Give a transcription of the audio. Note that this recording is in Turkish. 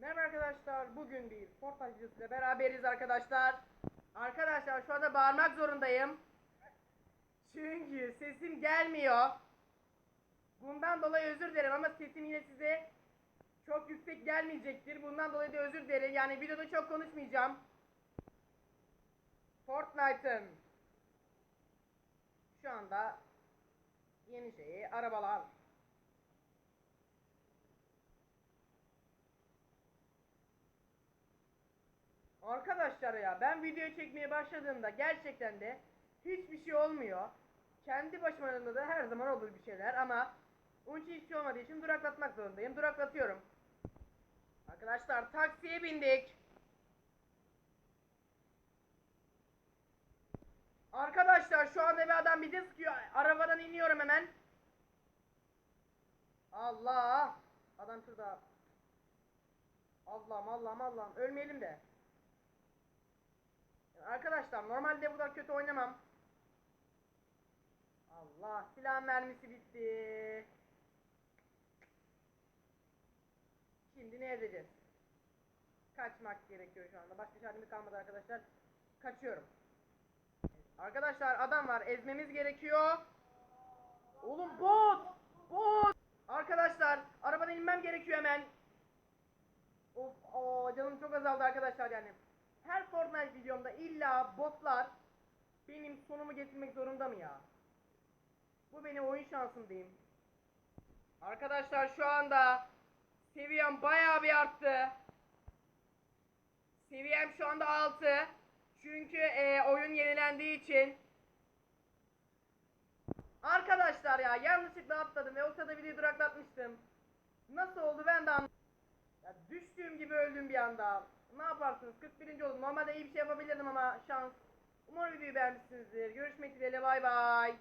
Merhaba arkadaşlar. Bugün bir Fortnite videosuyla beraberiz arkadaşlar. Arkadaşlar şu anda bağırmak zorundayım. Çünkü sesim gelmiyor. Bundan dolayı özür dilerim ama sesim yine size çok yüksek gelmeyecektir. Bundan dolayı da özür dilerim. Yani videoda çok konuşmayacağım. Fortnite'ın şu anda yeni şeyi arabalar. Arkadaşlar ya ben video çekmeye başladığımda gerçekten de hiçbir şey olmuyor. Kendi başıma da her zaman olur bir şeyler ama onun için hiçbir şey olmadığı için duraklatmak zorundayım. Duraklatıyorum. Arkadaşlar taksiye bindik. Arkadaşlar şu anda bir adam bizi sıkıyor. Arabadan iniyorum hemen. Allah. Adam şurada. Allah'ım Allah'ım Allah'ım. Ölmeyelim de. Arkadaşlar normalde bu kadar kötü oynamam. Allah silah mermisi bitti. Şimdi ne edeceğiz? Kaçmak gerekiyor şu anda. Başka çaremiz kalmadı arkadaşlar. Kaçıyorum. Arkadaşlar adam var. Ezmemiz gerekiyor. Oğlum bot! Bot! Arkadaşlar arabadan inmem gerekiyor hemen. Of, aa, canım çok azaldı arkadaşlar yani. Her Fortnite videomda illa botlar benim sonumu getirmek zorunda mı ya? Bu benim oyun şansım diyeyim. Arkadaşlar şu anda seviyem bayağı bir arttı. Seviyem şu anda 6. Çünkü e, oyun yenilendiği için. Arkadaşlar ya yanlışlıkla atladım ve o sırada videoyu duraklatmıştım. Nasıl oldu ben de anlamadım. Düştüğüm gibi öldüm bir anda. Ne yaparsınız? 41. oldum. Normalde iyi bir şey yapabilirdim ama şans. Umarım videoyu beğenmişsinizdir. Görüşmek dileğiyle bay bay.